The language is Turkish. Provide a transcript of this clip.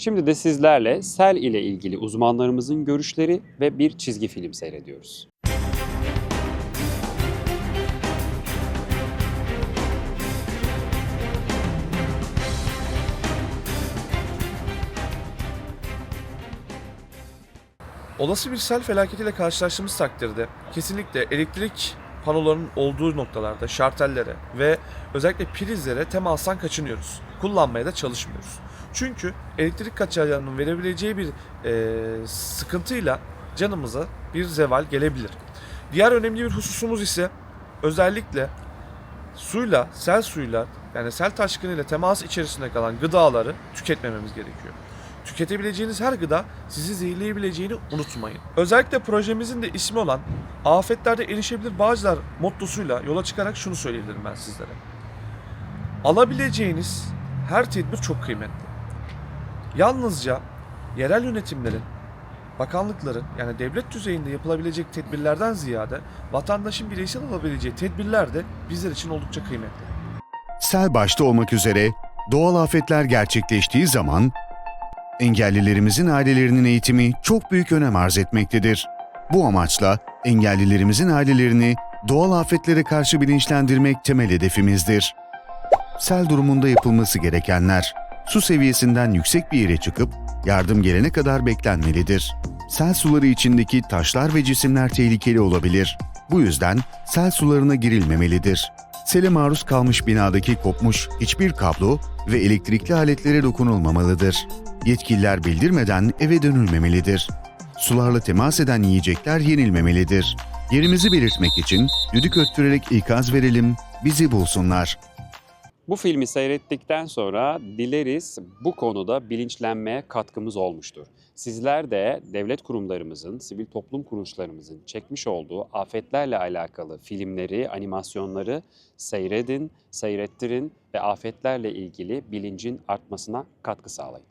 Şimdi de sizlerle sel ile ilgili uzmanlarımızın görüşleri ve bir çizgi film seyrediyoruz. Olası bir sel felaketiyle karşılaştığımız takdirde kesinlikle elektrik panolarının olduğu noktalarda şartellere ve özellikle prizlere temastan kaçınıyoruz. Kullanmaya da çalışmıyoruz. Çünkü elektrik kaçağının verebileceği bir e, sıkıntıyla canımıza bir zeval gelebilir. Diğer önemli bir hususumuz ise özellikle suyla, sel suyla yani sel taşkınıyla temas içerisinde kalan gıdaları tüketmememiz gerekiyor. Tüketebileceğiniz her gıda sizi zehirleyebileceğini unutmayın. Özellikle projemizin de ismi olan Afetlerde Erişebilir Bağcılar mottosuyla yola çıkarak şunu söyleyebilirim ben sizlere. Alabileceğiniz her tedbir çok kıymetli. Yalnızca yerel yönetimlerin, bakanlıkların yani devlet düzeyinde yapılabilecek tedbirlerden ziyade vatandaşın bireysel alabileceği tedbirler de bizler için oldukça kıymetli. Sel başta olmak üzere doğal afetler gerçekleştiği zaman engellilerimizin ailelerinin eğitimi çok büyük önem arz etmektedir. Bu amaçla engellilerimizin ailelerini doğal afetlere karşı bilinçlendirmek temel hedefimizdir. Sel durumunda yapılması gerekenler su seviyesinden yüksek bir yere çıkıp yardım gelene kadar beklenmelidir. Sel suları içindeki taşlar ve cisimler tehlikeli olabilir. Bu yüzden sel sularına girilmemelidir. Sele maruz kalmış binadaki kopmuş hiçbir kablo ve elektrikli aletlere dokunulmamalıdır. Yetkililer bildirmeden eve dönülmemelidir. Sularla temas eden yiyecekler yenilmemelidir. Yerimizi belirtmek için düdük öttürerek ikaz verelim, bizi bulsunlar. Bu filmi seyrettikten sonra dileriz bu konuda bilinçlenmeye katkımız olmuştur. Sizler de devlet kurumlarımızın, sivil toplum kuruluşlarımızın çekmiş olduğu afetlerle alakalı filmleri, animasyonları seyredin, seyrettirin ve afetlerle ilgili bilincin artmasına katkı sağlayın.